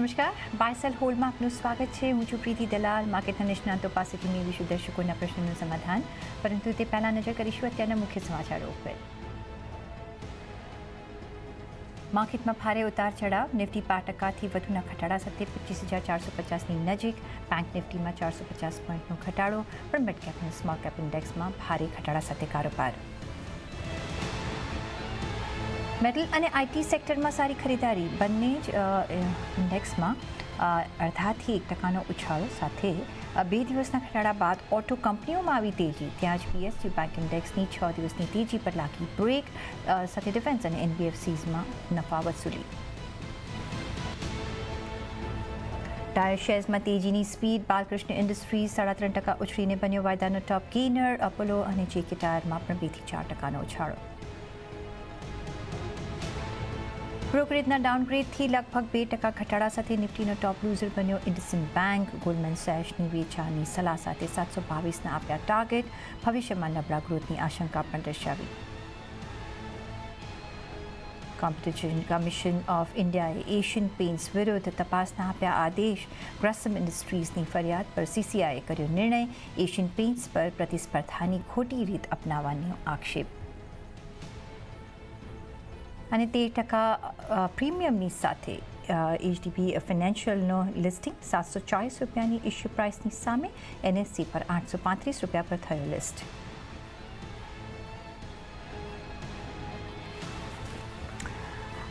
નમસ્કાર બાયસેલ હોલમાં આપનું સ્વાગત છે હું છું પ્રીતિ દલાલ માર્કેટના નિષ્ણાંતો પાસેથી મેળવીશું દર્શકોના પ્રશ્નોનું સમાધાન પરંતુ તે પહેલાં નજર કરીશું અત્યારના મુખ્ય સમાચારો ઉપર માર્કેટમાં ભારે ઉતાર ચઢાવ નિફ્ટી પાંચ ટકાથી વધુના ઘટાડા સાથે પચીસ હજાર ચારસો પચાસની નજીક બેંક નિફ્ટીમાં ચારસો પચાસ પોઈન્ટનો ઘટાડો પણ મિડ કેપ અને સ્મોલ કેપ ઇન્ડેક્સમાં ભારે ઘટાડા સાથે કારોબાર. મેટલ અને આઈટી સેક્ટરમાં સારી ખરીદારી. બંને જ ઇન્ડેક્સમાં અડધાથી એક ટકાનો ઉછાળો સાથે બે દિવસના ઘટાડા બાદ ઓટો કંપનીઓમાં આવી તેજી. ત્યાં જ પીએસજી બેંક ઇન્ડેક્સની છ દિવસની તેજી પર લાગી બ્રેક સાથે ડિફેન્સ અને એનબીએફસીઝમાં નફા વસૂલી. ટાયર શેર્સમાં તેજીની સ્પીડ, બાલકૃષ્ણ ઇન્ડસ્ટ્રીઝ સાડા ત્રણ ટકા ઉછળીને બન્યો વાયદાનો ટોપ ગેનર અપોલો અને જેકે ટાયરમાં પણ બેથી ચાર ટકાનો ઉછાળો. બ્રોકરેજના ડાઉનગ્રેડથી લગભગ બે ટકા ઘટાડા સાથે નિફ્ટીનો ટોપ લૂઝર બન્યો. ઇન્ડસઇન્ડ બેંક, ગોલ્ડમેન સેશની વેચાણની સલાહ સાથે સાતસો બાવીસના આપ્યા ટાર્ગેટ. ભવિષ્યમાં નબળા ગ્રોથની આશંકા પણ દર્શાવી. કોમ્પિટિશન કમિશન ઓફ ઇન્ડિયાએ એશિયન પેઇન્ટ્સ વિરુદ્ધ તપાસના આપ્યા આદેશ. ગ્રસમ ઇન્ડસ્ટ્રીઝની ફરિયાદ પર સીસીઆઈએ કર્યો નિર્ણય. એશિયન પેઇન્ટ્સ પર પ્રતિસ્પર્ધાની ખોટી રીત અપનાવવાનો આક્ષેપ. અને તેર ટકા પ્રીમિયમની સાથે એચડીબી ફિનાન્શિયલનો લિસ્ટિંગ સાતસો ચાલીસ રૂપિયાની ઇશ્યુ પ્રાઇસની સામે એનએસસી પર આઠસો પાંત્રીસ રૂપિયા પર થયો લિસ્ટ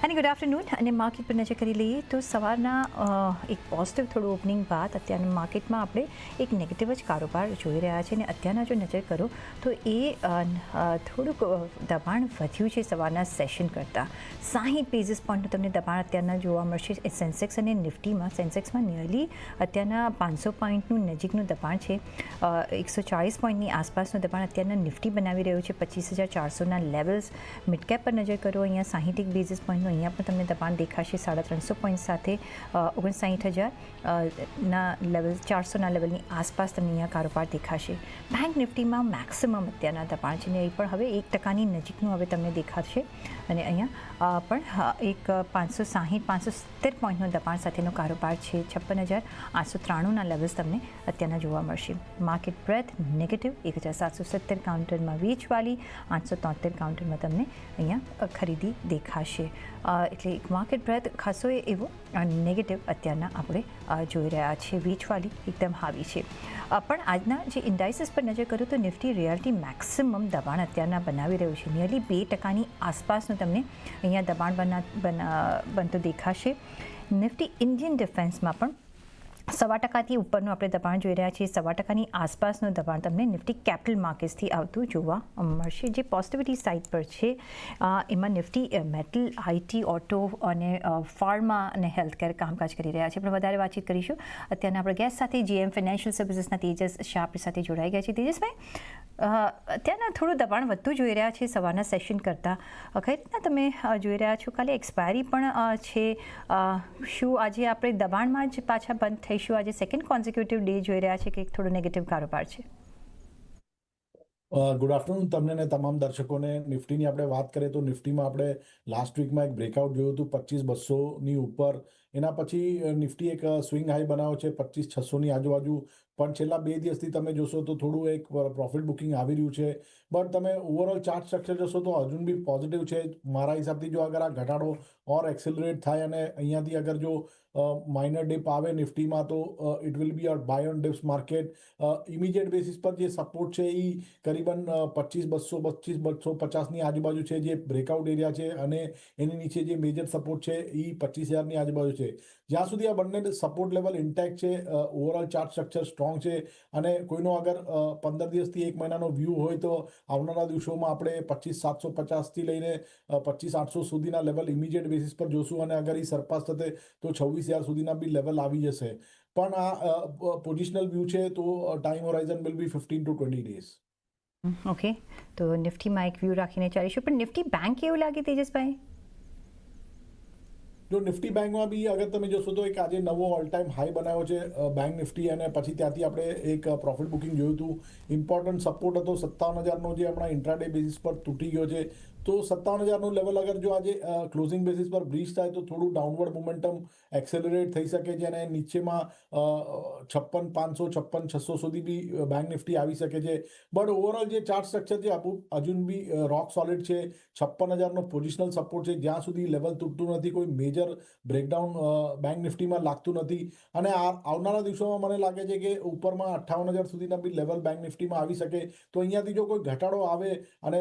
અને ગુડ આફ્ટરનૂન અને માર્કેટ પર નજર કરી લઈએ તો સવારના એક પોઝિટિવ થોડું ઓપનિંગ બાદ અત્યારના માર્કેટમાં આપણે એક નેગેટિવ જ કારોબાર જોઈ રહ્યા છે. અને અત્યારના જો નજર કરો તો એ થોડુંક દબાણ વધ્યું છે સવારના સેશન કરતાં. સાહીઠ બેઝિસ પોઈન્ટનું તમને દબાણ અત્યારના જોવા મળશે. સેન્સેક્સ અને નિફ્ટીમાં સેન્સેક્સમાં નિયરલી અત્યારના પાંચસો પોઈન્ટનું નજીકનું દબાણ છે. એકસો ચાળીસ પોઈન્ટની આસપાસનું દબાણ અત્યારના નિફ્ટી બનાવી રહ્યું છે. પચીસ હજાર ચારસોના લેવલ્સ મિડ કેપ પર નજર કરો. અહીંયા સાહીઠ એક બેઝિસ પોઈન્ટનું અહીંયા પણ તમને દબાણ દેખાશે સાડા ત્રણસો પોઈન્ટ સાથે ઓગણસાઠ હજાર ના લેવલ ચારસોના લેવલની આસપાસ તમને અહીંયા કારોબાર દેખાશે. બેંક નિફ્ટીમાં મેક્સિમમ અત્યારના દબાણ છે ને એ પણ હવે એક ટકાની નજીકનું હવે તમને દેખાશે. અને અહીંયા પણ એક પાંચસો સાહીઠ, પાંચસો સિત્તેર પોઈન્ટનું દબાણ સાથેનો કારોબાર છે. છપ્પન હજાર આઠસો ત્રાણુંના લેવલ્સ તમને અત્યારના જોવા મળશે. માર્કેટ બ્રેથ નેગેટિવ એક હજાર સાતસો સત્તર કાઉન્ટરમાં વેચવાલી, આઠસો તોતેર કાઉન્ટરમાં તમને અહીંયા ખરીદી દેખાશે. એટલે એક માર્કેટ બ્રેથ ખાસો એવો નેગેટિવ અત્યારના આપણે જોઈ રહ્યા છીએ. વેચવાલી એકદમ હાવી છે. પણ આજના જે ઇન્ડાઇસીસ પર નજર કરું તો નિફ્ટી રિયાલિટી મેક્સિમમ દબાણ અત્યારના બનાવી રહ્યું છે. નિયરલી બે ટકાની આસપાસનું તમને અહીંયા દબાણ બના બનતું દેખાશે. નિફ્ટી ઇન્ડિયન ડિફેન્સમાં પણ સવા ટકાથી ઉપરનું આપણે દબાણ જોઈ રહ્યા છીએ. સવા ટકાની આસપાસનું દબાણ તમને નિફ્ટી કેપિટલ માર્કેટ્સથી આવતું જોવા મળશે. જે પોઝિટિવિટી સાઇડ પર છે એમાં નિફ્ટી મેટલ, આઈટી, ઓટો અને ફાર્મા અને હેલ્થકેર કામકાજ કરી રહ્યા છે. પણ વધારે વાતચીત કરીશું. અત્યારના આપણે ગેસ સાથે જીએમ ફાઇનાન્શિયલ સર્વિસીસના તેજસ શાહ આપણી સાથે જોડાઈ ગયા છે. તેજસભાઈ અત્યારના થોડું દબાણ વધતું જોઈ રહ્યા છે સવારના સેશન કરતાં. કઈ રીતના તમે જોઈ રહ્યા છો? કાલે એક્સપાયરી પણ છે. શું આજે આપણે દબાણમાં જ પાછા બંધ થઈશું? આજે સેકન્ડ કોન્ઝિક્યુટિવ ડે જોઈ રહ્યા છે કે થોડો નેગેટિવ કારોબાર છે? ગુડ આફ્ટરનૂન તમને ને તમામ દર્શકોને. નિફ્ટીની આપણે વાત કરીએ તો નિફ્ટીમાં આપણે લાસ્ટ વીકમાં એક બ્રેકઆઉટ જોયું હતું પચીસ બસોની ઉપર. એના પછી નિફ્ટી એક સ્વિંગ હાઈ બનાવ્યો છે પચીસ છસોની આજુબાજુ પણ છેલ્લા બે દિવસથી તમે જોશો તો થોડું એક પ્રોફિટ બુકિંગ આવી રહ્યું છે. બટ તમે ઓવરઓલ ચાર્ટ સ્ટ્રક્ચર જોશો તો હજુ બી પોઝિટિવ છે. મારા હિસાબથી જો અગર આ ઘટાડો ઓર એક્સેલરેટ થાય અને અહીંયાથી અગર જો માઇનર ડિપ આવે નિફ્ટીમાં તો it will be a buy on dips market immediate basis પર જે સપોર્ટ છે એ કરીબન પચીસ બસો પચીસ બસો પચાસની આજુબાજુ છે જે બ્રેકઆઉટ એરિયા છે અને એની નીચે જે મેજર સપોર્ટ છે એ પચીસ હજારની આજુબાજુ છે. જ્યાં સુધી આ બંને સપોર્ટ લેવલ ઇન્ટેક્ટ છે ઓવરઓલ ચાર્ટ સ્ટ્રક્ચર સ્ટ્રોંગ છે. અને કોઈનો અગર પંદર દિવસથી એક મહિનાનો વ્યૂ હોય તો આવનારા દિવસોમાં આપણે પચીસ સાતસો પચાસથી લઈને પચીસ આઠસો સુધીના લેવલ ઇમિડિયેટ બેસિસ પર જોશું અને અગર એ સરપાસ થશે તો છવ્વીસ હજાર સુધીના બી લેવલ આવી જશે. પણ આ પોઝિશનલ વ્યૂ છે તો time horizon will be fifteen to twenty days okay તો નિફ્ટીમાં એક વ્યૂ રાખીને ચાલીશું. પણ નિફ્ટી બેંક એવું લાગે તેજસભાઈ? જો નિફ્ટી બેંકમાં બી અગર તમે જોશો તો એક આજે નવો ઓલ ટાઈમ હાઈ બનાવ્યો છે બેંક નિફ્ટી અને પછી ત્યાંથી આપણે એક પ્રોફિટ બુકિંગ જોયું હતું. ઇમ્પોર્ટન્ટ સપોર્ટ હતો, સત્તાવન હજારનો જે હમણાં ઇન્ટ્રાડે બેસિસ પર તૂટી ગયો છે. તો સત્તાવન હજારનું લેવલ અગર જો આજે ક્લોઝિંગ બેસિસ પર બ્રીચ થાય તો થોડું ડાઉનવર્ડ મોમેન્ટમ એક્સેલરેટ થઈ શકે છે અને નીચેમાં છપ્પન પાંચસો, છપ્પન છસો સુધી બી બેંક નિફ્ટી આવી શકે છે. બટ ઓવરઓલ જે ચાર્ટ સ્ટ્રક્ચર છે આપું હજુ બી રોક સોલિડ છે. છપ્પન હજારનો પોઝિશનલ સપોર્ટ છે. જ્યાં સુધી લેવલ તૂટતું નથી, કોઈ મેજર બ્રેકડાઉન બેંક નિફ્ટીમાં લાગતું નથી. અને આવનારા દિવસોમાં મને લાગે છે કે ઉપરમાં અઠ્ઠાવન હજાર સુધીના બી લેવલ બેંક નિફ્ટીમાં આવી શકે. તો અહીંયાથી જો કોઈ ઘટાડો આવે અને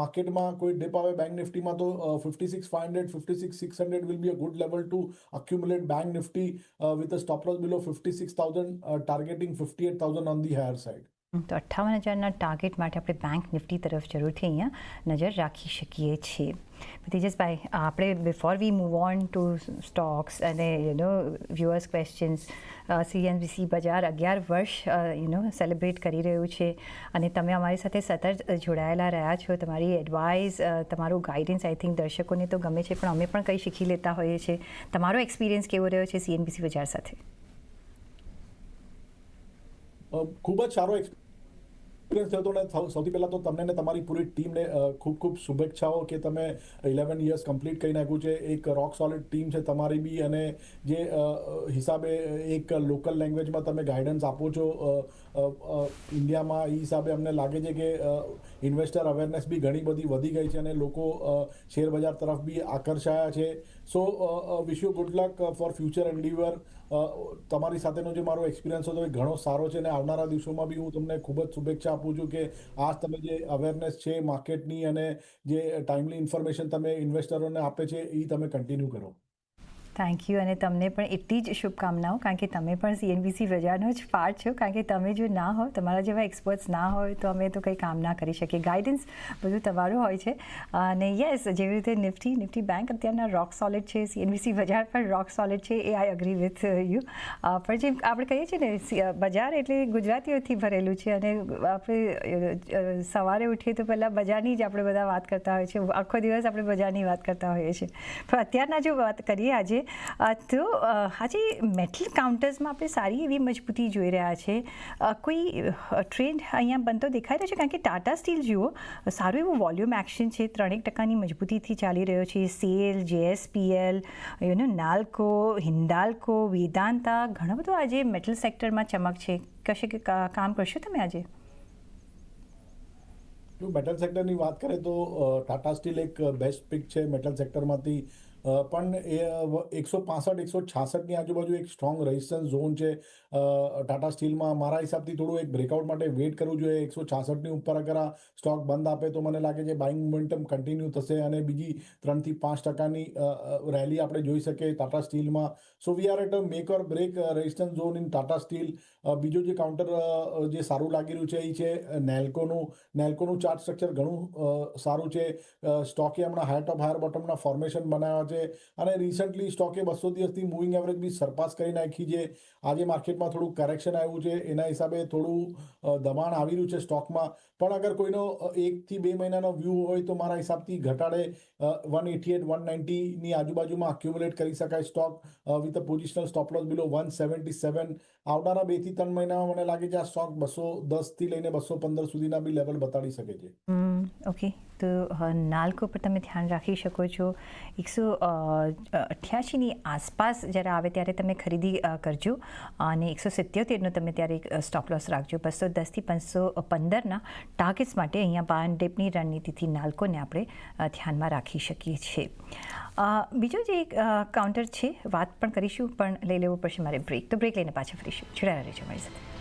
માર્કેટમાં કોઈ big dip away Bank Nifty uh, 56 500 56,500, 56,600 will be a good level to accumulate Bank Nifty uh, with a stop loss below 56,000, uh, targeting 58,000 on the higher side. તો અઠ્ઠાવન હજારના ટાર્ગેટ માટે આપણે બેંક નિફ્ટી તરફ જરૂરથી અહીંયા નજર રાખી શકીએ છીએ. તેજસભાઈ, આપણે before we move on to stocks અને you know viewers questions CNBC Bajar અગિયાર વર્ષ યુ નો સેલિબ્રેટ કરી રહ્યું છે અને તમે અમારી સાથે સતત જોડાયેલા રહ્યા છો. તમારી એડવાઇસ તમારું ગાઈડન્સ આઈ થિંક દર્શકોને તો ગમે છે, પણ અમે પણ કંઈ શીખી લેતા હોઈએ છીએ. તમારો એક્સપિરિયન્સ કેવો રહ્યો છે સીએનબીસી બજાર સાથે? ખૂબ જ સારો એક્સપિરિયન્સ થયો હતો અને સૌથી પહેલાં તો તમને તમારી પૂરી ટીમને ખૂબ ખૂબ શુભેચ્છાઓ કે તમે ઇલેવન યર્સ કમ્પ્લીટ કરી નાખ્યું છે. એક રોક સોલિડ ટીમ છે તમારી બી અને જે હિસાબે એક લોકલ લેંગ્વેજમાં તમે ગાઈડન્સ આપો છો. ઇન્ડિયામાં એ હિસાબે અમને લાગે છે કે ઇન્વેસ્ટર અવેરનેસ બી ઘણી બધી વધી ગઈ છે અને લોકો શેરબજાર તરફ બી આકર્ષાયા છે. So wish you good luck for future endeavour તમારી સાથેનો જે મારો એક્સપિરિયન્સ હતો એ ઘણો સારો છે અને આવનારા દિવસોમાં બી હું તમને ખૂબ જ શુભેચ્છા આપું છું કે આજ તમે જે અવેરનેસ છે માર્કેટની અને જે ટાઈમલી ઇન્ફોર્મેશન તમે ઇન્વેસ્ટરોને આપે છે એ તમે કન્ટિન્યુ કરો. થેન્ક યુ અને તમને પણ એટલી જ શુભકામનાઓ, કારણ કે તમે પણ સીએનબીસી બજારનો જ પાર્ટ છો, કારણ કે તમે જો ના હો, તમારા જેવા એક્સપર્ટ્સ ના હોય, તો અમે તો કંઈ કામ ના કરી શકીએ. ગાઈડન્સ બધું તમારું હોય છે. અને યસ જેવી રીતે નિફ્ટી નિફ્ટી બેંક અત્યારના રોક સોલિડ છે સીએનબીસી બજાર પણ રોક સોલિડ છે એ આઈ અગ્રી વિથ યુ પણ જે આપણે કહીએ છીએ ને બજાર એટલે ગુજરાતીઓથી ભરેલું છે અને આપણે સવારે ઉઠીએ તો પહેલાં બજારની જ આપણે બધા વાત કરતા હોઈએ છીએ. આખો દિવસ આપણે બજારની વાત કરતા હોઈએ છીએ. પણ અત્યારના જો વાત કરીએ આજે તો આજે મેટલ કાઉન્ટર્સમાં આપણે સારી એવી મજબૂતી જોઈ રહ્યા છે. કોઈ ટ્રેન્ડ અહીંયા બનતો દેખાઈ રહ્યો છે? કારણ કે ટાટા સ્ટીલ જુઓ, સારું એવું વોલ્યુમ એક્શન છે. ત્રણેક ટકાની મજબૂતીથી ચાલી રહ્યો છે. સેલ જેએસપીએલ યુનો નાલ્કો હિન્દાલ્કો વેદાંતા ઘણો બધો આજે મેટલ સેક્ટરમાં ચમક છે. કશે કે કામ કરશો તમે આજે? જો મેટલ સેક્ટરની વાત કરીએ તો ટાટા સ્ટીલ એક બેસ્ટ પિક છે. મેટલ સેક્ટરમાંથી પણ એ એકસો પાસઠ, એકસો છાસઠની આજુબાજુ એક સ્ટ્રોંગ રેઝિસ્ટન્સ ઝોન છે. ટાટા સ્ટીલમાં મારા હિસાબથી થોડું એક બ્રેકઆઉટ માટે વેઇટ કરવું જોઈએ. એકસો છાસઠની ઉપર અગર આ સ્ટોક બંધ આપે તો મને લાગે છે બાઇંગ મોમેન્ટમ કન્ટિન્યુ થશે અને બીજી ત્રણથી પાંચ ટકાની રેલી આપણે જોઈ શકીએ Tata સ્ટીલમાં so we are at a make or break resistance zone in Tata Steel બીજું જે કાઉન્ટર જે સારું લાગી રહ્યું છે એ છે નેલ્કોનું નેલ્કોનું ચાર્ટ સ્ટ્રક્ચર ઘણું સારું છે. સ્ટોકે હમણાં હાયર ટોપ હાયર બોટમના ફોર્મેશન બનાવ્યા છે. અને રિસન્ટલી સ્ટોકે બસો દિવસથી મૂવિંગ એવરેજ બી સરપાસ કરી નાખી છે. આજે માર્કેટમાં થોડું કરેક્શન આવ્યું છે. એના હિસાબે થોડું દબાણ આવી રહ્યું છે સ્ટોકમાં પણ અગર કોઈનો એકથી બે મહિનાનો વ્યૂ હોય તો મારા હિસાબથી ઘટાડે વન એટી એટ વન નાઇન્ટીની આજુબાજુમાં અક્યુમ્યુલેટ કરી શકાય stock with a positional stop below one seventy seven આવનારા બેથી ત્રણ મહિનામાં મને લાગે છે આ સ્ટોક બસો દસથી લઈને બસો પંદર સુધીના બી લેવલ બતાડી શકે છે. ઓકે તો નાલ્કો પર તમે ધ્યાન રાખી શકો છો. એકસો અઠ્યાસીની આસપાસ જ્યારે આવે ત્યારે તમે ખરીદી કરજો. અને એકસો સિત્યોતેરનો તમે ત્યારે સ્ટોપ લોસ રાખજો. બસો દસથી પાંચસો પંદરના ટાર્ગેટ્સ માટે અહીંયા બાર ડેપની રણનીતિથી નાલ્કોને આપણે ધ્યાનમાં રાખી શકીએ છીએ. બીજો જે એક કાઉન્ટર છે, વાત પણ કરીશું, પણ લઈ લેવું પડશે મારે બ્રેક તો બ્રેક લઈને પાછા ફરીશું. જોડાયા રહેજો મારી સાથે.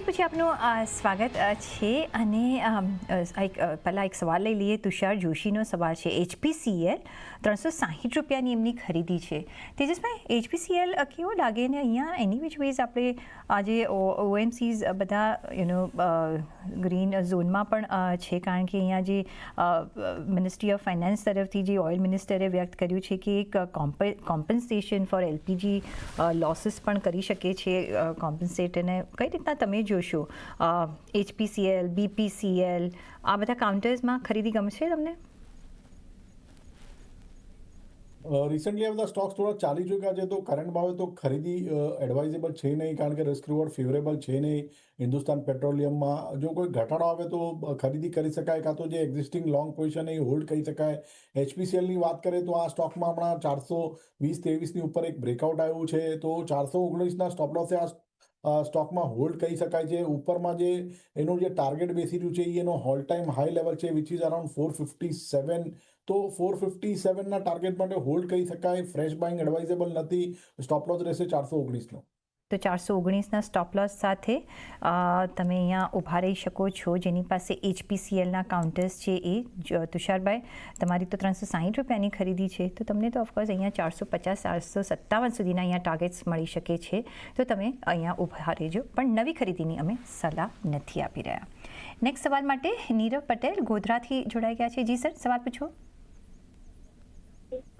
પછી આપનું સ્વાગત છે અને એક પહેલાં એક સવાલ લઈ લઈએ. તુષાર જોશીનો સવાલ છે, એચપીસીએલ ત્રણસો સાહીઠ રૂપિયાની એમની ખરીદી છે. તેજસભાઈ, એચપીસીએલ કેવો લાગે? ને અહીંયા એની વિચ વેઝ આપણે આજે ઓએમસીઝ બધા યુનો ગ્રીન ઝોનમાં પણ છે. કારણ કે અહીંયા જે મિનિસ્ટ્રી ઓફ ફાઇનાન્સ તરફથી જે ઓઇલ મિનિસ્ટરે વ્યક્ત કર્યું છે કે એક કોમ્પન્સેશન ફોર એલપીજી લોસીસ પણ કરી શકે છે કોમ્પન્સેટ અને કઈ રીતના તમે જોશો? એચપીસીએલ, બીપીસીએલ, આ બધા કાઉન્ટર્સમાં ખરીદી ગમશે તમને? રિસેન્ટલી આ બધા સ્ટોક્સ થોડા ચાલી ચૂક્યા છે, તો કરંટ ભાવે તો ખરીદી એડવાઇઝેબલ છે નહીં, કારણ કે રિસ્ક રિવોર્ડ ફેવરેબલ છે નહીં. હિન્દુસ્તાન પેટ્રોલિયમમાં જો કોઈ ઘટાડો આવે તો ખરીદી કરી શકાય, કાં તો જે એક્ઝિસ્ટિંગ લોંગ પોઝિશન એ હોલ્ડ કરી શકાય. એચપીસીએલની વાત કરીએ તો આ સ્ટોકમાં હમણાં ચારસો વીસ ત્રેવીસની ઉપર એક બ્રેકઆઉટ આવ્યું છે, તો ચારસો ઓગણીસના સ્ટોપ લોસે આ સ્ટોકમાં હોલ્ડ કહી શકાય છે. ઉપરમાં જે એનું જે ટાર્ગેટ બેસી રહ્યું છે એનો હોલ ટાઈમ હાઈ લેવલ છે which is around four fifty seven તો ફોર ફિફ્ટી સેવનના ટાર્ગેટ માટે હોલ્ડ કરી શકાય. ફ્રેશ બાઇંગ એડવાઇઝેબલ નથી. સ્ટોપ લોસ રહેશે ચારસો ઓગણીસનો. તો ચારસો ઓગણીસના સ્ટોપ લોસ સાથે તમે અહીંયા ઊભા રહી શકો છો. જેની પાસે એચપીસીએલના કાઉન્ટર્સ છે એ તુષારભાઈ, તમારી તો ત્રણસો સાહીઠ રૂપિયાની ખરીદી છે. તો તમને તો ઓફકોર્સ અહીંયા ચારસો પચાસ ચારસો સત્તાવન સુધીના અહીંયા ટાર્ગેટ્સ મળી શકે છે. તો તમે અહીંયા ઊભા રહેજો. પણ નવી ખરીદીની અમે સલાહ નથી આપી રહ્યા. નેક્સ્ટ સવાલ માટે નીરવ પટેલ ગોધરાથી જોડાઈ ગયા છે. જી સર, સવાલ પૂછો.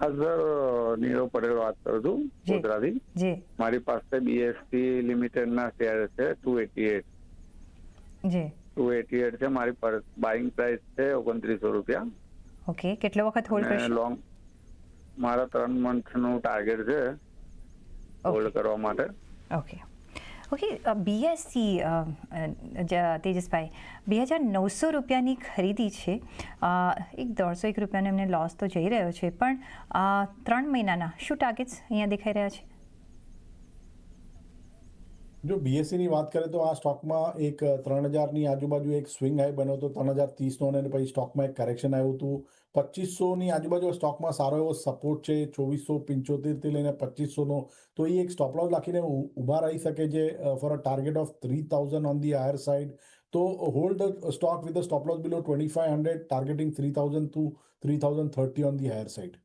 હા સર નીરવ પટેલ વાત કરું છું. ગોધરાથી. મારી પાસે બીએસટી લિમિટેડના શેર છે ટુ એટી એટ જી. ટુ એટી એટ છે મારી બાઇંગ પ્રાઇસ છે ઓગણત્રીસો રૂપિયા. ઓકે કેટલો વખત હોલ્ડ કરશો? લોંગ મારા ત્રણ મંથનું ટાર્ગેટ છે હોલ્ડ કરવા માટે. ઓકે. ઓકે બીએસસી તેજસભાઈ બે હજાર નવસો રૂપિયાની ખરીદી છે એક દોઢસો એક રૂપિયાનો એમને લોસ તો જઈ રહ્યો છે પણ ત્રણ મહિનાના શું ટાર્ગેટ્સ અહીંયા દેખાઈ રહ્યા છે જો બીએસસીની વાત કરીએ તો આ સ્ટોકમાં એક ત્રણ હજારની આજુબાજુ એક સ્વિંગ હાઈ બન્યો હતો, ત્રણ હજાર ત્રીસનો અને પછી સ્ટોકમાં એક કરેક્શન આવ્યું હતું. પચીસોની આજુબાજુ સ્ટોકમાં સારો એવો સપોર્ટ છે ચોવીસો પંચોતેરથી લઈને પચીસોનો તો એ એક સ્ટોપ લોસ રાખીને ઊભા રહી શકે છે for a target of three thousand on the higher side તો hold the stock with stop stop loss below twenty five hundred targeting three thousand to three thousand thirty on the higher side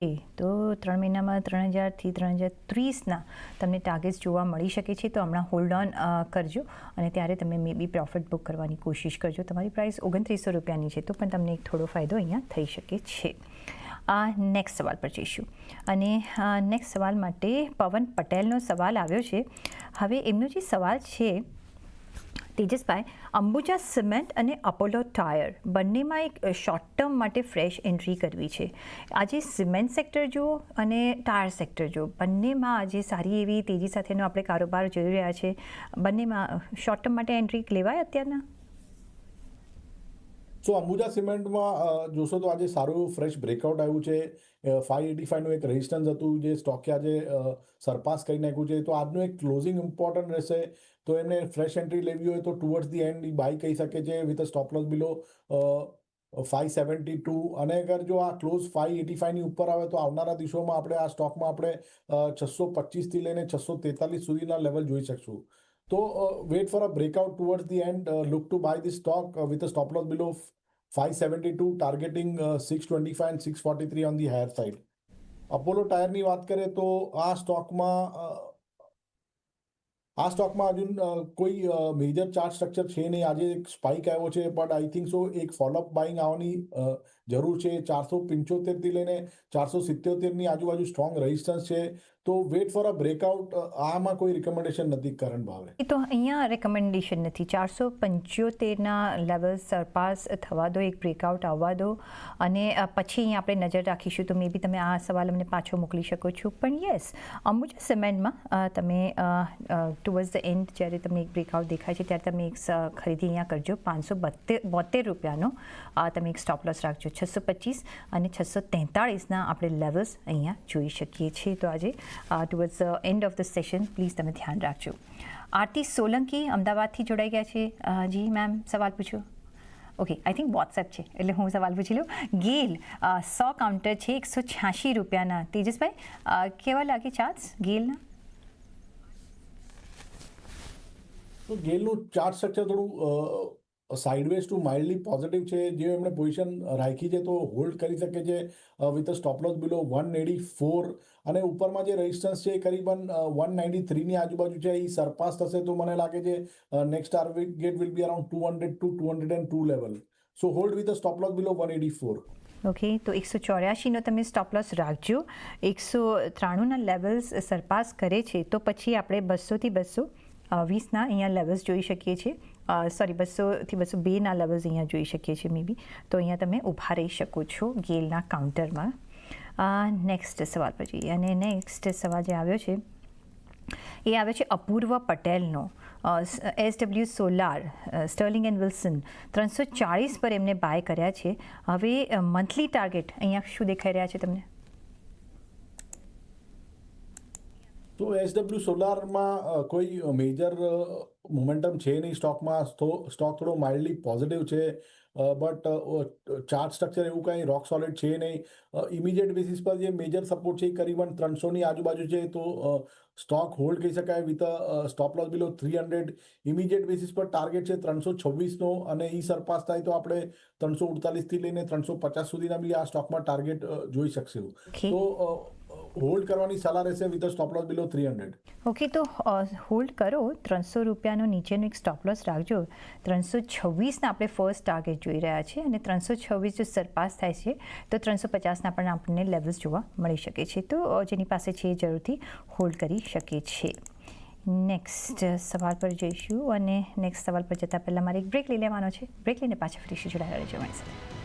તો ત્રણ મહિનામાં ત્રણ હજારથી ત્રણ હજાર ત્રીસના તમને targets જોવા મળી શકે છે, તો હમણાં હોલ્ડ ઓન કરજો. અને ત્યારે તમે મે બી પ્રોફિટ બુક કરવાની કોશિશ કરજો. તમારી પ્રાઇસ ઓગણત્રીસો રૂપિયાની છે, તો પણ તમને એક થોડો ફાયદો અહીંયા થઈ શકે છે. આ નેક્સ્ટ સવાલ પર જઈશું. અને નેક્સ્ટ સવાલ માટે પવન પટેલનો સવાલ આવ્યો છે. હવે એમનો જે સવાલ છે તેજસભાઈ, અંબુજા સિમેન્ટ અને અપોલો ટાયર બંનેમાં એક શોર્ટ ટર્મ માટે ફ્રેશ એન્ટ્રી કરવી છે. આજે સિમેન્ટ સેક્ટર જુઓ અને ટાયર સેક્ટર જુઓ, બંનેમાં આજે સારી એવી તેજી સાથેનો આપણે કારોબાર જોઈ રહ્યા છે. બંનેમાં શોર્ટ ટર્મ માટે એન્ટ્રી લેવાય અત્યારના? સો અંબુજા સિમેન્ટમાં જોશો તો આજે સારું ફ્રેશ બ્રેકઆઉટ આવ્યું છે. ફાઈવ એટી ફાઈવનું એક રેઝિસ્ટન્સ હતું, જે સ્ટોકે આજે સરપાસ કરી નાખ્યું છે. તો આજનું એક ક્લોઝિંગ ઇમ્પોર્ટન્ટ રહેશે. તો એમને ફ્રેશ એન્ટ્રી લેવી હોય તો ટુવર્ડ્સ ધી એન્ડ બાય કહી શકે છે with a stop loss below five seventy two અને અગર જો આ ક્લોઝ ફાઈવ એટી ફાઈવની ઉપર આવે તો આવનારા દિવસોમાં આપણે આ સ્ટોકમાં આપણે છસો પચીસથી લઈને છસો તેતાલીસ સુધીના લેવલ જોઈ શકશું. તો wait for a breakout towards the end look to buy the stock with a stop loss below 572 targeting and 625 and 643 on the higher side. Apollo ટાયરની વાત કરીએ તો આ સ્ટોકમાં આ સ્ટોકમાં હજુ કોઈ મેજર ચાર્ટ સ્ટ્રક્ચર છે નહીં આજે એક સ્પાઇક આવ્યો છે બટ આઈ થિંક સો એક ફોલોઅપ બાઇંગ આવવાની જરૂર છે, ચારસો પંચોતેરથી લઈને ચારસો સિત્યોતેરની આજુબાજુ સ્ટ્રોંગ રેઝિસ્ટન્સ છે. તો વેટ ફોર અ બ્રેકઆઉટ આમાં કોઈ રિકમેન્ડેશન નથી કરંટ ભાવે. તો અહીંયા રેકમેન્ડેશન નથી. ચારસો પંચોતેરના લેવલ સરપાસ થવા દો, એક બ્રેકઆઉટ આવવા દો. અને પછી અહીંયા આપણે નજર રાખીશું તો મે બી તમે આ સવાલ અમને પાછો મોકલી શકો છો. પણ યસ અંબુજા સિમેન્ટમાં તમે ટુવર્ડ્સ ધ એન્ડ જ્યારે તમને એક બ્રેકઆઉટ દેખાય છે, ત્યારે તમે એક ખરીદી અહીંયા કરજો. પાંચસો બોતેર રૂપિયાનો તમે એક સ્ટોપ લોસ રાખજો. છસો પચીસ અને છસો તેતાળીસના આપણે લેવલ્સ અહીંયા જોઈ શકીએ છીએ. તો આજે towards end of the session please તમે ધ્યાન રાખજો. આરતી સોલંકી અમદાવાદથી જોડાઈ ગયા છે. જી મેમ સવાલ પૂછો. ઓકે આઈ થિંક વોટ્સએપ છે, એટલે હું સવાલ પૂછી લઉં. ગેલ સો કાઉન્ટર છે, એકસો છ્યાસી રૂપિયાના. તેજસભાઈ કેવા લાગે ચાર્જ ગેલના? તો ગેલનું ચાર્જ સ્ટ્રક્ચર થોડું સાઇડવેઝ ટુ માઇલ્ડલી પોઝિટિવ છે, જે એમણે પોઝિશન રાખી છે, તો હોલ્ડ કરી શકે છે with stop loss below one eighty four અને ઉપરમાં જે રેઝિસ્ટન્સ છે એ કરીબન વન નાઇન્ટી થ્રીની આજુબાજુ છે, એ સરપાસ થશે તો મને લાગે છે next target will be around two hundred two two hundred and two level so hold with stop loss below one eighty four okay તો એકસો ચોર્યાસીનો તમે સ્ટોપ લોસ રાખજો. એકસો ત્રાણુંના લેવલ્સ સરપાસ કરે છે, તો પછી આપણે બસોથી બસો વીસના અહીંયા લેવલ્સ જોઈ શકીએ છીએ. સોરી બસોથી બસો બેના લેવલ્સ અહીંયા જોઈ શકીએ છીએ મે બી તો અહીંયા તમે ઊભા રહી શકો છો ગેલના કાઉન્ટરમાં નેક્સ્ટ સવાલ પર જઈએ. અને નેક્સ્ટ સવાલ જે આવ્યો છે, એ આવે છે અપૂર્વ પટેલનો. S W Solar Sterling and Wilson ત્રણસો ચાળીસ પર એમને બાય કર્યા છે. હવે મંથલી ટાર્ગેટ અહીંયા શું દેખાઈ રહ્યા છે તમને? તો એસડબ્લ્યુ સોલારમાં કોઈ મેજર મોમેન્ટમ છે નહીં સ્ટોકમાં સ્ટોક થોડો માઇલ્ડલી પોઝિટિવ છે. બટ ચાર્ટ સ્ટ્રક્ચર એવું કાંઈ રોક સોલિડ છે નહીં. ઇમિડિયેટ બેસિસ પર જે મેજર સપોર્ટ છે એ કરીબન ત્રણસોની આજુબાજુ છે તો સ્ટોક હોલ્ડ કહી શકાય with stop loss below three hundred immediate basis પર ટાર્ગેટ છે ત્રણસો છવ્વીસનો અને એ સરપાસ થાય તો આપણે ત્રણસો ઉડતાલીસથી લઈને ત્રણસો પચાસ સુધીના બી આ સ્ટોકમાં ટાર્ગેટ જોઈ શકશું. તો હોલ્ડ કરવાની સલાહ રહેશે with stop loss below three hundred okay તો હોલ્ડ કરો. ત્રણસો રૂપિયાનો નીચેનો એક સ્ટોપ લોસ રાખજો. ત્રણસો છવ્વીસના આપણે ફર્સ્ટ ટાર્ગેટ જોઈ રહ્યા છીએ અને ત્રણસો છવ્વીસ જો સરપાસ થાય છે, તો ત્રણસો પચાસના પણ આપણને લેવલ્સ જોવા મળી શકે છે. તો જેની પાસે છે એ જરૂરથી હોલ્ડ કરી શકે છે નેક્સ્ટ સવાલ પર જઈશું અને નેક્સ્ટ સવાલ પર જતાં પહેલાં મારે એક બ્રેક લઈ લેવાનો છે. બ્રેક લઈને પાછા ફરીશું જોડાયેલા રહેજો સાથે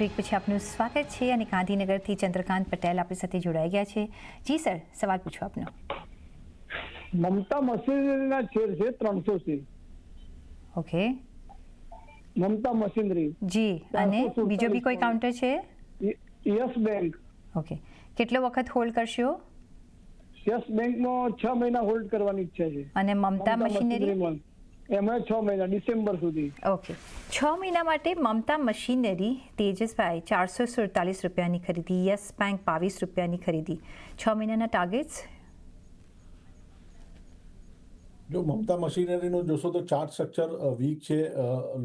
બ્રેક પછી આપનું સ્વાગત છે અને ગાંધીનગરથી ચંદ્રકાંત પટેલ આપણી સાથે જોડાઈ ગયા છે. જી સર સવાલ પૂછો આપનો. મમતા મશીનરીના શેર છે ત્રણસો છે ઓકે. મમતા મશીનરી. જી અને બીજો બી કોઈ કાઉન્ટર છે? Yes Bank. ઓકે. કેટલો વખત હોલ્ડ કરશો? યસ બેંકમાં છ મહિના હોલ્ડ કરવાની ઈચ્છા છે. અને મમતા મશીનરી? મશીનરીમાં. એમાં છ મહિના, ડિસેમ્બર સુધી ઓકે છ મહિના માટે મમતા મશીનરી તેજસભાઈ ચારસો સુડતાલીસ રૂપિયાની ખરીદી, યસ બેંક બાવીસ રૂપિયાની ખરીદી છ મહિનાના ટાર્ગેટ્સ જો મમતા મશીનરીનું જોશો તો ચાર્ટ સ્ટ્રક્ચર વીક છે.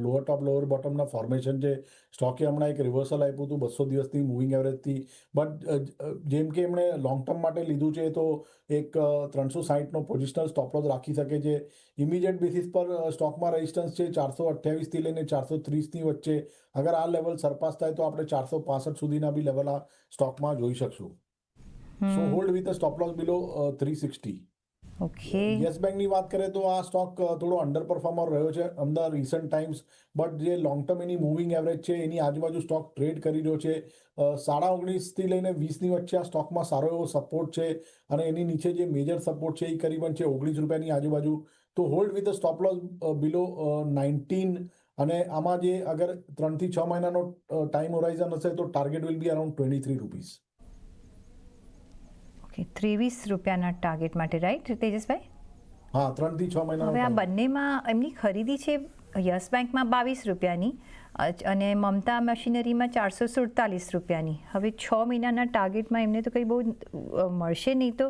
લોઅર ટોપ લોઅર બોટમના ફોર્મેશન છે. સ્ટોકે હમણાં એક રિવર્સલ આપ્યું હતું બસો દિવસની મૂવિંગ એવરેજથી બટ જેમ કે એમણે લોંગ ટર્મ માટે લીધું છે તો એક ત્રણસો સાહીઠનો પોઝિશનલ સ્ટોપ લોસ રાખી શકે છે. ઇમિડિયેટ બેસિસ પર અ, સ્ટોકમાં રેઝિસ્ટન્સ છે ચારસો અઠ્યાવીસથી લઈને ચારસો ત્રીસની વચ્ચે. અગર આ લેવલ સરપાસ થાય તો આપણે ચારસો પાસઠ સુધીના બી લેવલ આ સ્ટોકમાં જોઈ શકશું. So hold with stop loss below three sixty okay Yes બેંકની વાત કરીએ તો આ સ્ટોક થોડો અંડર પરફોર્મર રહ્યો છે અમદાવાદ રિસન્ટ ટાઈમ્સ બટ જે લોંગ ટર્મ એની મૂવિંગ એવરેજ છે, એની આજુબાજુ સ્ટોક ટ્રેડ કરી રહ્યો છે. સાડા સાડા ઓગણીસથી લઈને વીસની વચ્ચે આ સ્ટોકમાં સારો એવો સપોર્ટ છે. અને એની નીચે જે મેજર સપોર્ટ છે, એ કરીબન છે ઓગણીસ રૂપિયાની આજુબાજુ. તો hold with stop loss below nineteen અને આમાં જે અગર ત્રણથી છ મહિનાનો ટાઈમ હોરાઇઝન હશે તો target will be around twenty three rupees okay ત્રેવીસ રૂપિયાના ટાર્ગેટ માટે રાઈટ તેજસભાઈ? હા ત્રણથી છ મહિના હવે આ બંનેમાં એમની ખરીદી છે યસ બેંકમાં બાવીસ રૂપિયાની અને મમતા મશીનરીમાં ચારસો સુડતાલીસ રૂપિયાની. હવે છ મહિનાના ટાર્ગેટમાં એમને તો કંઈ બહુ મળશે નહીં તો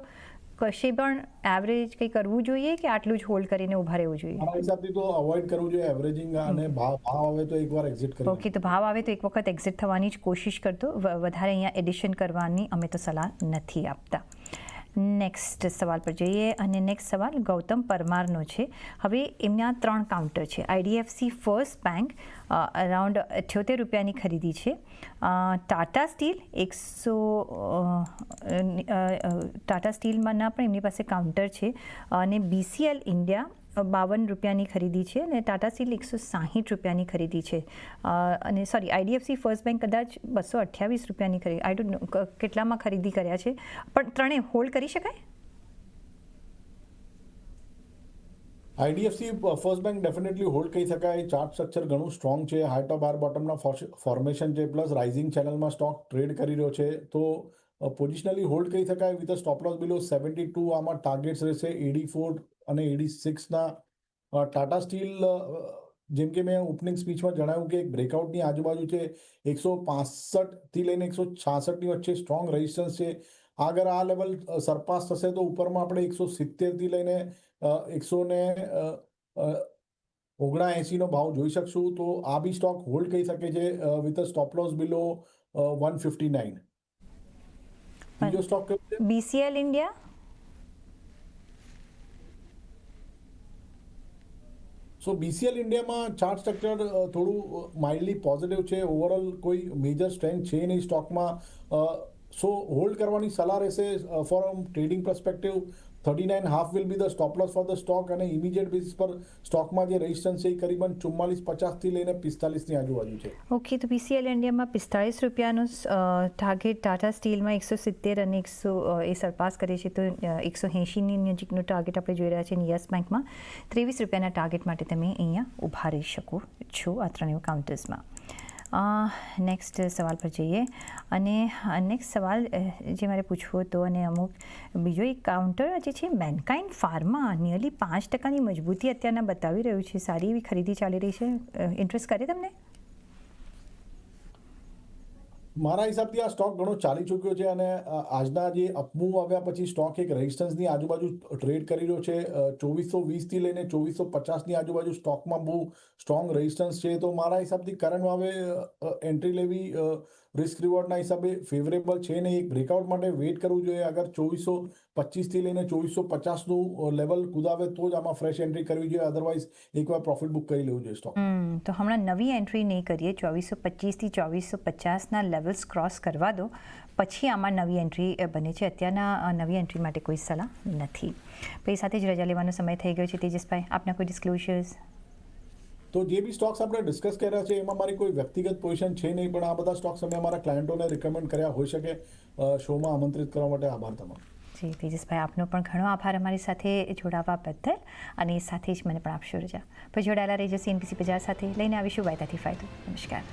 કશે પણ એવરેજ કંઈ કરવું જોઈએ કે આટલું જ હોલ્ડ કરીને ઊભા રહેવું જોઈએ? મારા હિસાબથી તો અવોઇડ કરવું જોઈએ એવરેજિંગ અને ભાવ ભાવ આવે તો એકવાર એક્ઝિટ કરી ઓકે તો ભાવ આવે તો એક વખત એક્ઝિટ થવાની જ કોશિશ કરતો. વધારે અહીંયા એડિશન કરવાની અમે તો સલાહ નથી આપતા. નેક્સ્ટ સવાલ પર જઈએ અને નેક્સ્ટ સવાલ ગૌતમ પરમારનો છે. હવે એમના ત્રણ કાઉન્ટર છે. આઈડીએફસી ફર્સ્ટ બેંક અરાઉન્ડ અઠ્યોતેર રૂપિયાની ખરીદી છે. ટાટા સ્ટીલ એકસો ટાટા સ્ટીલમાંના પણ એમની પાસે કાઉન્ટર છે. અને બીસીએલ ઇન્ડિયા બાવન રૂપિયાની ખરીદી છે અને ટાટા સ્ટીલ એકસો સાહીઠ રૂપિયાની ખરીદી છે. અને સોરી આઈડીએફસી ફર્સ્ટ બેંક કદાચ બસો અઠ્યાવીસ રૂપિયાની ખરીદી આઈ ડોન્ટ કેટલામાં ખરીદી કર્યા છે? પણ ત્રણેય હોલ્ડ કરી શકાય? IDFC first bank definitely hold કહી શકાય. ચાર્ટ સ્ટ્રક્ચર ઘણું સ્ટ્રોંગ છે. હાઈ ઓફ બાર બોટમના ફોર્મેશન છે. પ્લસ રાઇઝિંગ ચેનલમાં સ્ટોક ટ્રેડ કરી રહ્યો છે. તો પોઝિશનલી હોલ્ડ કહી શકાય with stop loss below seventy two આમાં ટાર્ગેટ્સ રહેશે એડી ફોર અને એડી સિક્સના ટાટા સ્ટીલ જેમ કે મેં ઓપનિંગ સ્પીચમાં જણાવ્યું કે એક બ્રેકઆઉટની આજુબાજુ છે, એકસો પાસઠથી લઈને એકસો છાસઠની વચ્ચે સ્ટ્રોંગ રેઝિસ્ટન્સ છે. આગળ આ લેવલ સરપાસ થશે તો ઉપરમાં આપણે એકસો સિત્તેરથી લઈને એકસો ને ઓગણાએંસીનો ભાવ જોઈ શકશું. તો આ બી સ્ટોક હોલ્ડ કહી શકે છે with a stop loss below one fifty nine બીજો સ્ટોક કયો છે બીસીએલ ઇન્ડિયા સો બીસીએલ ઇન્ડિયામાં ચાર્ટ સ્ટ્રક્ચર થોડું માઇલ્ડલી પોઝિટિવ છે. ઓવરઓલ કોઈ મેજર સ્ટ્રેન્થ છે નહીં સ્ટોકમાં સો હોલ્ડ કરવાની સલાહ રહેશે for trading perspective thirty nine half will be the stop loss for the stock અને ઇમિડિયેટ બેસિસ પર સ્ટોકમાં જે રેઝિસ્ટન્સ છે એ કરીબન ચુમ્માલીસ પચાસથી લઈને પિસ્તાલીસની આજુબાજુ છે. ઓકે તો પીસીએલ ઇન્ડિયામાં પિસ્તાળીસ રૂપિયાનું ટાર્ગેટ ટાટા સ્ટીલમાં એકસો સિત્તેર અને એકસો એ સરપાસ કરે છે. તો એકસો એંશીની નજીકનું ટાર્ગેટ આપણે જોઈ રહ્યા છીએ યસ બેંકમાં ત્રેવીસ રૂપિયાના ટાર્ગેટ માટે તમે અહીંયા ઊભા રહી શકો છો આ ત્રણેય કાઉન્ટર્સમાં નેક્સ્ટ સવાલ પર જઈએ. અને નેક્સ્ટ સવાલ જે મારે પૂછવો હતો અને અમુક, બીજો એક કાઉન્ટર જે છે મેનકાઇન્ડ ફાર્મા નિયરલી પાંચ ટકાની મજબૂતી અત્યારના બતાવી રહ્યું છે. સારી એવી ખરીદી ચાલી રહી છે. ઇન્ટરેસ્ટ કરે તમને? મારા હિસાબથી આ સ્ટોક ઘણો ચાલી ચૂક્યો છે અને આજના જે અપમૂવ આવ્યા પછી સ્ટોક એક રેઝિસ્ટન્સની આજુબાજુ ટ્રેડ કરી રહ્યો છે. ચોવીસો વીસથી લઈને ચોવીસો પચાસની આજુબાજુ સ્ટોકમાં બહુ સ્ટ્રોંગ રેઝિસ્ટન્સ છે. તો મારા હિસાબથી કરંટ હવે એન્ટ્રી લેવી રિસ્ક રિવોર્ડના હિસાબે ફેવરેબલ છે નહીં. એક બ્રેકઆઉટ માટે વેઇટ કરવું જોઈએ. અગર ચોવીસો પચીસથી લઈને ચોવીસો પચાસનું લેવલ કુદાવે તો જ આમાં ફ્રેશ એન્ટ્રી કરવી જોઈએ. અદરવાઇઝ એકવાર પ્રોફિટ બુક કરી લેવું જોઈએ સ્ટોક. તો હમણાં નવી એન્ટ્રી નહીં કરીએ. ચોવીસો પચીસથી ચોવીસો પચાસના લેવલ્સ ક્રોસ કરવા દો. પછી આમાં નવી એન્ટ્રી બને છે. અત્યારના નવી એન્ટ્રી માટે કોઈ સલાહ નથી. પછી સાથે જ રજા લેવાનો સમય થઈ ગયો છે. તેજસભાઈ, આપના કોઈ ડિસ્ક્લોઝર્સ તો જે બી સ્ટોક્સ આપણે ડિસ્કસ કર્યા છે, એમાં મારી કોઈ વ્યક્તિગત પોઝિશન છે નહીં, પણ આ બધા સ્ટોક્સ અમે અમારા ક્લાયન્ટોને રિકમેન્ડ કર્યા હોઈ શકે શોમાં આમંત્રિત કરવા માટે આભાર તમારો. જી, તેજસભાઈ, આપનો પણ ઘણો આભાર અમારી સાથે જોડાવા બદલ, અને સાથે જ મને પણ આપશો રજા. પછી જોડાયેલા રહેજો સીએનપીસી બજાર સાથે, લઈને આવીશું વાયદાથી ફાયદો. નમસ્કાર.